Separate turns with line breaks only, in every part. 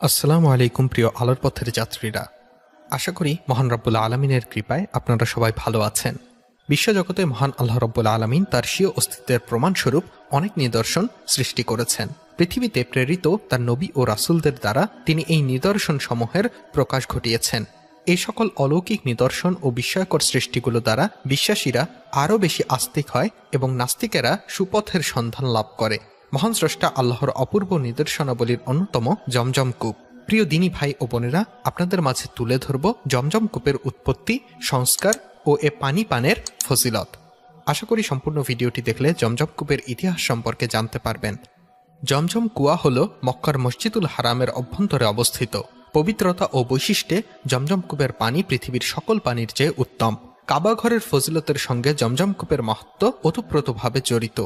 আসসালামু আলাইকুম প্রিয় আলোর পথের যাত্রীরা। আশা করি মহান রব্বুল আলমিনের কৃপায় আপনারা সবাই ভালো আছেন। বিশ্বজগতে মহান আল্লাহ রব্বুল আলমিন তার স্বীয় অস্তিত্বের প্রমাণস্বরূপ অনেক নিদর্শন সৃষ্টি করেছেন। পৃথিবীতে প্রেরিত তার নবী ও রাসূলদের দ্বারা তিনি এই নিদর্শন সমূহের প্রকাশ ঘটিয়েছেন। এই সকল অলৌকিক নিদর্শন ও বিস্ময়কর সৃষ্টিগুলো দ্বারা বিশ্বাসীরা আরও বেশি আস্তিক হয় এবং নাস্তিকেরা সুপথের সন্ধান লাভ করে। মহান স্রষ্টা আল্লাহর অপূর্ব নিদর্শনাবলীর অন্যতম জমজম কূপ। প্রিয় দিনী ভাই ও বোনেরা, আপনাদের মাঝে তুলে ধরব জমজম কূপের উৎপত্তি, সংস্কার ও এ পানি পানের ফজিলত। আশা করি সম্পূর্ণ ভিডিওটি দেখলে জমজম কূপের ইতিহাস সম্পর্কে জানতে পারবেন। জমজম কুয়া হল মক্কার মসজিদুল হারামের অভ্যন্তরে অবস্থিত। পবিত্রতা ও বৈশিষ্ট্যে জমজম কূপের পানি পৃথিবীর সকল পানির চেয়ে উত্তম। কাবা ঘরের ফজিলতের সঙ্গে জমজম কূপের মাহাত্ম ওতপ্রোতভাবে জড়িত।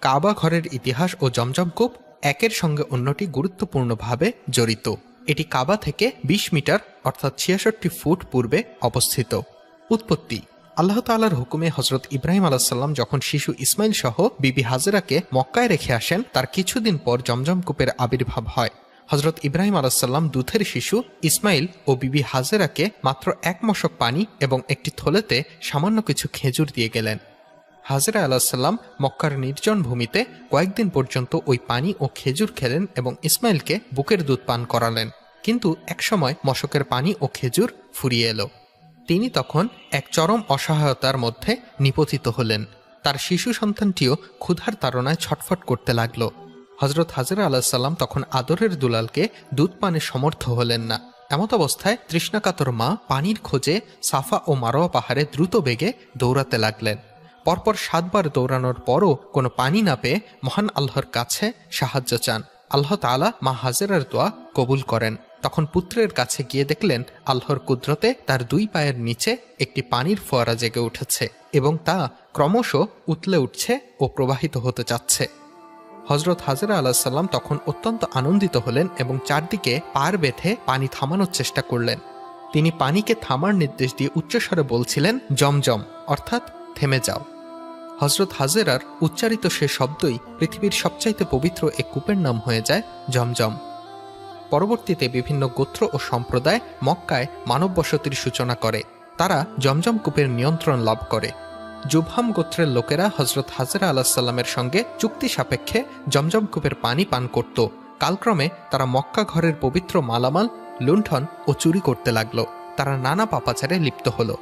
কাবা ঘরের ইতিহাস ও জমজম কূপ একের সঙ্গে অন্যটি গুরুত্বপূর্ণভাবে জড়িত। এটি কাবা থেকে ২০ মিটার, অর্থাৎ ছিয়াষট্টি ফুট পূর্বে অবস্থিত। উৎপত্তি। আল্লাহ তাআলার হুকুমে হজরত ইব্রাহিম আলাহাল্লাম যখন শিশু ইসমাইল সহ বিবি হাজেরাকে মক্কায় রেখে আসেন, তার কিছুদিন পর জমজম কূপের আবির্ভাব হয়। হজরত ইব্রাহিম আলাহাল্লাম দুধের শিশু ইসমাইল ও বিবি হাজেরাকে মাত্র এক মশক পানি এবং একটি থলেতে সামান্য কিছু খেজুর দিয়ে গেলেন। হাজরা আলাহিসাল্লাম মক্কার নির্জন ভূমিতে কয়েকদিন পর্যন্ত ওই পানি ও খেজুর খেলেন এবং ইসমাইলকে বুকের দুধ পান করালেন। কিন্তু একসময় মশকের পানি ও খেজুর ফুরিয়ে এলো। তিনি তখন এক চরম অসহায়তার মধ্যে নিপতিত হলেন। তার শিশু সন্তানটিও ক্ষুধার তাড়নায় ছটফট করতে লাগল। হজরত হাজরা আলাহিসাল্লাম তখন আদরের দুলালকে দুধ পানে সমর্থ হলেন না। এমত অবস্থায় তৃষ্ণাকাতর মা পানির খোঁজে সাফা ও মারোয়া পাহাড়ে দ্রুত বেগে দৌড়াতে লাগলেন। পরপর সাতবার দৌড়ানোর পরও কোনো পানি না পেয়ে মহান আল্লাহর কাছে সাহায্য চান। আল্লাহ তাআলা মা হাজেরার দোয়া কবুল করেন। তখন পুত্রের কাছে গিয়ে দেখলেন, আল্লাহর কুদরতে তার দুই পায়ের নিচে একটি পানির ফোয়ারা জেগে উঠেছে এবং তা ক্রমশ উতলে উঠছে ও প্রবাহিত হতে চাচ্ছে হজরত হাজরা আলাহিসাল্লাম তখন অত্যন্ত আনন্দিত হলেন এবং চারদিকে পার বেঁধে পানি থামানোর চেষ্টা করলেন। তিনি পানিকে থামার নির্দেশ দিয়ে উচ্চস্বরে বলছিলেন, জমজম, অর্থাৎ থেমে যাও। হজরত হাজেরার উচ্চারিত সে শব্দই পৃথিবীর সবচাইতে পবিত্র এক কূপের নাম হয়ে যায় জমজম। পরবর্তীতে বিভিন্ন গোত্র ও সম্প্রদায় মক্কায় মানব বসতির সূচনা করে। তারা জমজম কূপের নিয়ন্ত্রণ লাভ করে। জুবহাম গোত্রের লোকেরা হজরত হাজরা আলাহিসাল্লামের সঙ্গে চুক্তি সাপেক্ষে জমজম কূপের পানি পান করত। কালক্রমে তারা মক্কা ঘরের পবিত্র মালামাল, লুণ্ঠন ও চুরি করতে লাগল। তারা নানা পাপাচারে লিপ্ত হলো।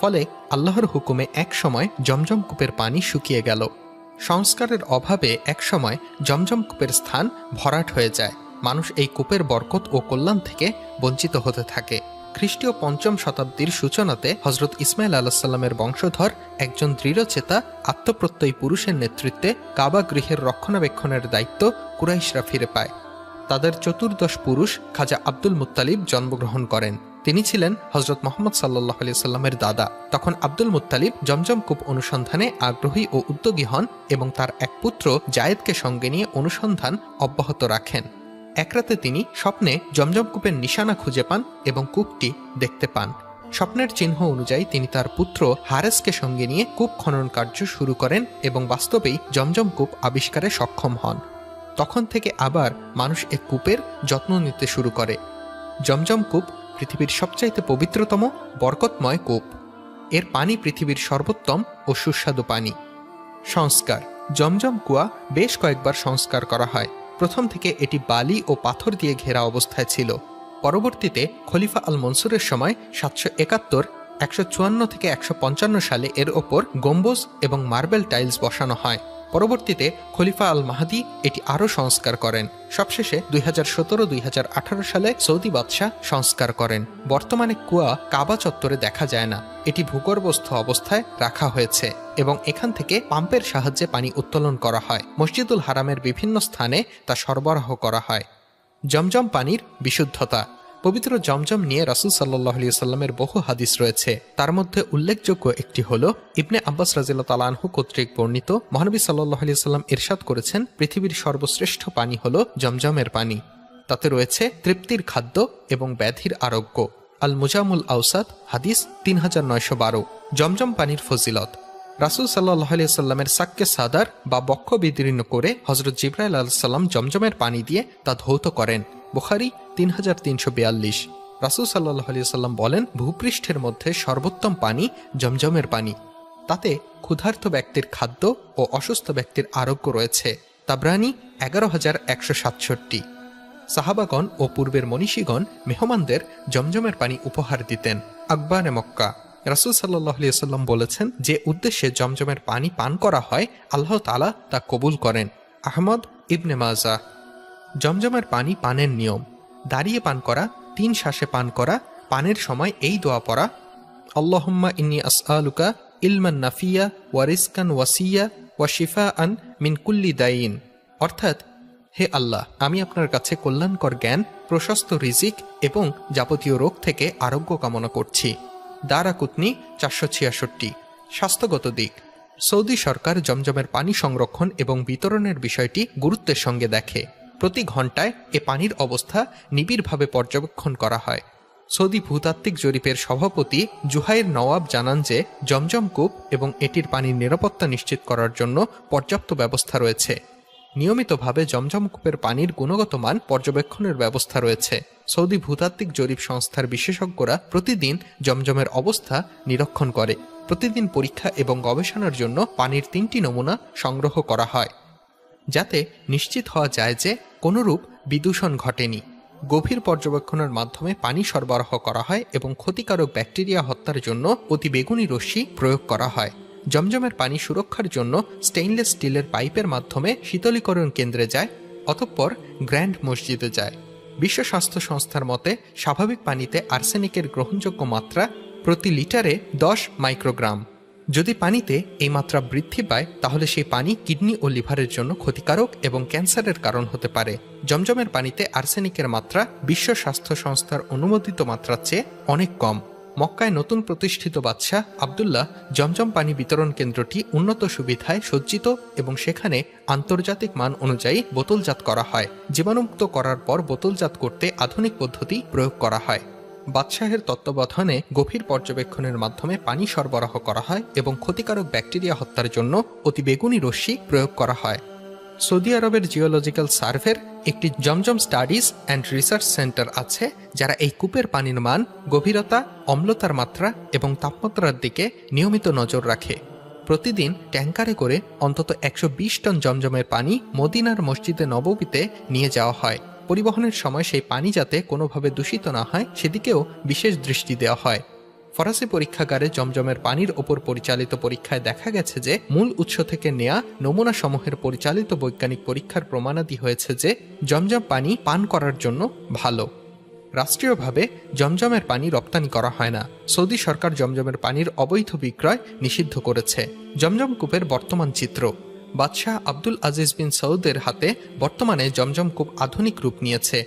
ফলে আল্লাহর হুকুমে এক সময় জমজম কূপের পানি শুকিয়ে গেল। সংস্কারের অভাবে একসময় জমজম কূপের স্থান ভরাট হয়ে যায়। মানুষ এই কূপের বরকত ও কল্যাণ থেকে বঞ্চিত হতে থাকে। খ্রিস্টীয় পঞ্চম শতাব্দীর সূচনাতে হজরত ইসমাইল আলাহিসাল্লামের বংশধর একজন দৃঢ়চেতা আত্মপ্রত্যয়ী পুরুষের নেতৃত্বে কাবা গৃহের রক্ষণাবেক্ষণের দায়িত্ব কুরাইশরা ফিরে পায়। তাদের চতুর্দশ পুরুষ খাজা আব্দুল মুত্তালিব জন্মগ্রহণ করেন। তিনি ছিলেন হজরত মোহাম্মদ সাল্লাহ সাল্লামের দাদা। তখন আব্দুল মুত্তালিব জমজম কূপ অনুসন্ধানে আগ্রহী ও উদ্যোগী হন এবং তার এক পুত্র জায়েদকে সঙ্গে নিয়ে অনুসন্ধান অব্যাহত রাখেন। একরাতে তিনি স্বপ্নে জমজম কূপের নিশানা খুঁজে পান এবং কূপটি দেখতে পান। স্বপ্নের চিহ্ন অনুযায়ী তিনি তার পুত্র হারেসকে সঙ্গে নিয়ে কূপ খনন কার্য শুরু করেন এবং বাস্তবেই জমজম কূপ আবিষ্কারে সক্ষম হন। তখন থেকে আবার মানুষ এ কূপের যত্ন নিতে শুরু করে। জমজম কূপ পৃথিবীর সবচাইতে পবিত্রতম, বরকতময় কূপ। এর পানি পৃথিবীর সর্বোত্তম ও সুস্বাদু পানি। সংস্কার। জমজম কুয়া বেশ কয়েকবার সংস্কার করা হয়। প্রথম থেকে এটি বালি ও পাথর দিয়ে ঘেরা অবস্থায় ছিল। পরবর্তীতে খলিফা আল মনসুরের সময় সাতশো একাত্তর, একশো চুয়ান্ন থেকে একশো পঞ্চান্ন সালে এর ওপর গম্বুজ এবং মার্বেল টাইলস বসানো হয়। পরবর্তীতে খলিফা আল মাহাদি এটি আরও সংস্কার করেন। সবশেষে দুই হাজার সতেরো দুই হাজার আঠারো সালে সৌদি বাদশাহ সংস্কার করেন। বর্তমানে কুয়া কাবা চত্বরে দেখা যায় না। এটি ভূগর্ভস্থ অবস্থায় রাখা হয়েছে এবং এখান থেকে পাম্পের সাহায্যে পানি উত্তোলন করা হয়। মসজিদুল হারামের বিভিন্ন স্থানে তা সরবরাহ করা হয়। জমজম পানির বিশুদ্ধতা পবিত্র জমজম নিয়ে রাসুল সাল্লাহ সাল্লামের বহু হাদিস রয়েছে। তার মধ্যে উল্লেখযোগ্য একটি হল, ইবনে আব্বাস রাজিল্লা তালানহু কর্তৃক বর্ণিত, মহানবী সাল্লাহ সাল্লাম ইরশাদ করেছেন, পৃথিবীর সর্বশ্রেষ্ঠ পানি হল জমজমের পানি। তাতে রয়েছে তৃপ্তির খাদ্য এবং ব্যাধির আরোগ্য। আল মুজামুল আউসাদ হাদিস তিন হাজার নয়শো বারো। জমজম পানির ফজিলত। রাসুল সাল্লাহ সাল্লামের সাক্কে সাদার বা বক্ষ বিদীর্ণ করে হজরত জিব্রাইল আলাহিসাল্লাম জমজমের পানি দিয়ে তা ধৌত করেন। বুখারি তিন হাজার তিনশো বিয়াল্লিশ। রাসুল সাল্লাহ সাল্লাম বলেন, ভূপৃষ্ঠের মধ্যে সর্বোত্তম পানি জমজমের পানি। তাতে ক্ষুধার্ত ব্যক্তির খাদ্য ও অসুস্থ ব্যক্তির আরোগ্য রয়েছে। তাবরানি এগারো হাজার একশো সাতষট্টি। সাহাবাগণ ও পূর্বের মনীষীগণ মেহমানদের জমজমের পানি উপহার দিতেন আকবরে মক্কা। রাসুল সাল্লাহ সাল্লাম বলেছেন যে উদ্দেশ্যে জমজমের পানি পান করা হয়, আল্লাহ তালা তা কবুল করেন। আহমদ ইবনে মাজা। জমজমের পানি পানের নিয়ম। দাঁড়িয়ে পান করা, তিন শ্বাসে পান করা, পানের সময় এই দোয়া পড়া, আল্লাহম্মা ইন্নি আসআলুকা ইলমান নাফিয়া ওয়ারিসকান ওয়াসিয়া ওয়া শিফা আন মিনকুল্লি দাইন। অর্থাৎ, হে আল্লাহ, আমি আপনার কাছে কল্যাণকর জ্ঞান, প্রশস্ত রিজিক এবং যাবতীয় রোগ থেকে আরোগ্য কামনা করছি। দারা কুতনি, চারশো ছিয়াষট্টি। স্বাস্থ্যগত দিক, সৌদি সরকার জমজমের পানি সংরক্ষণ এবং বিতরণের বিষয়টি গুরুত্বের সঙ্গে দেখে। প্রতি ঘন্টায় এ পানির অবস্থা নিবিড়ভাবে পর্যবেক্ষণ করা হয়। সৌদি ভূতাত্ত্বিক জরিপের সভাপতি জুহাইর নওয়াব জানান যে, জমজম কূপ এবং এটির পানির নিরাপত্তা নিশ্চিত করার জন্য পর্যাপ্ত ব্যবস্থা রয়েছে। নিয়মিতভাবে জমজম কূপের পানির গুণগত মান পর্যবেক্ষণের ব্যবস্থা রয়েছে। সৌদি ভূতাত্ত্বিক জরিপ সংস্থার বিশেষজ্ঞরা প্রতিদিন জমজমের অবস্থা নিরীক্ষণ করে। প্রতিদিন পরীক্ষা এবং গবেষণার জন্য পানির তিনটি নমুনা সংগ্রহ করা হয়। যাতে নিশ্চিত হওয়া যায় যে কোনরূপ বিদূষণ ঘটেনি। গভীর পর্যবেক্ষণের মাধ্যমে পানি সরবরাহ করা হয় এবং ক্ষতিকারক ব্যাকটেরিয়া হত্যার জন্য অতি বেগুনি রশ্মি প্রয়োগ করা হয়। জমজমের পানি সুরক্ষার জন্য স্টেইনলেস স্টিলের পাইপের মাধ্যমে শীতলীকরণ কেন্দ্রে যায়, অতঃপর গ্র্যান্ড মসজিদে যায়। বিশ্ব স্বাস্থ্য সংস্থার মতে, স্বাভাবিক পানিতে আর্সেনিকের গ্রহণযোগ্য মাত্রা প্রতি লিটারে দশ মাইক্রোগ্রাম। যদি পানিতে এই মাত্রা বৃদ্ধি পায়, তাহলে সেই পানি কিডনি ও লিভারের জন্য ক্ষতিকারক এবং ক্যান্সারের কারণ হতে পারে। জমজমের পানিতে আর্সেনিকের মাত্রা বিশ্ব স্বাস্থ্য সংস্থার অনুমোদিত মাত্রার চেয়ে অনেক কম। মক্কায় নতুন প্রতিষ্ঠিত বাদশাহ আবদুল্লাহ জমজম পানি বিতরণ কেন্দ্রটি উন্নত সুবিধায় সজ্জিত এবং সেখানে আন্তর্জাতিক মান অনুযায়ী বোতলজাত করা হয়। জীবাণুমুক্ত করার পর বোতলজাত করতে আধুনিক পদ্ধতি প্রয়োগ করা হয়। বাদশাহের তত্ত্বাবধানে গভীর পর্যবেক্ষণের মাধ্যমে পানি সরবরাহ করা হয় এবং ক্ষতিকারক ব্যাকটেরিয়া হত্যার জন্য অতি বেগুনি রশ্মি প্রয়োগ করা হয়। সৌদি আরবের জিওলজিক্যাল সার্ভের একটি Zamzam studies and research centre আছে, যারা এই কূপের পানির মান, গভীরতা, অম্লতার মাত্রা এবং তাপমাত্রার দিকে নিয়মিত নজর রাখে। প্রতিদিন ট্যাঙ্কারে করে অন্তত একশো বিশ টন জমজমের পানি মদিনার মসজিদে নববীতে নিয়ে যাওয়া হয়। পরিবহনের সময় সেই পানি যাতে কোনোভাবে দূষিত না হয়, সেদিকেও বিশেষ দৃষ্টি দেওয়া হয়। ফরাসি পরীক্ষাগারে জমজমের পানির ওপর পরিচালিত পরীক্ষায় দেখা গেছে যে, মূল উৎস থেকে নেয়া নমুনা সমূহের পরিচালিত বৈজ্ঞানিক পরীক্ষার প্রমাণাদি হয়েছে যে, জমজম পানি পান করার জন্য ভালো। রাষ্ট্রীয়ভাবে জমজমের পানি রপ্তানি করা হয় না। সৌদি সরকার জমজমের পানির অবৈধ বিক্রয় নিষিদ্ধ করেছে। জমজম কূপের বর্তমান চিত্র। বাদশাহ আব্দুল আজিজ বিন সৌদের হাতে বর্তমানে জমজম কূপ আধুনিক রূপ নিয়েছে।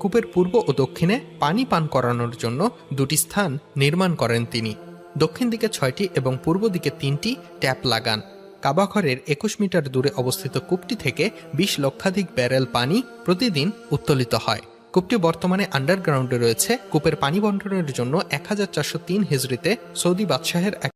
কূপের পূর্ব ও দক্ষিণে পানি পান করানোর জন্য দুটি স্থান নির্মাণ করেন তিনি। দক্ষিণ দিকে ছয়টি এবং পূর্ব দিকে তিনটি ট্যাপ লাগান। কাবাঘরের একুশ মিটার দূরে অবস্থিত কূপটি থেকে বিশ লক্ষাধিক ব্যারেল পানি প্রতিদিন উত্তোলিত হয়। কূপটি বর্তমানে আন্ডারগ্রাউন্ডে রয়েছে। কূপের পানি বন্টনের জন্য এক হাজার চারশো তিন হিজড়িতে সৌদি বাদশাহের এক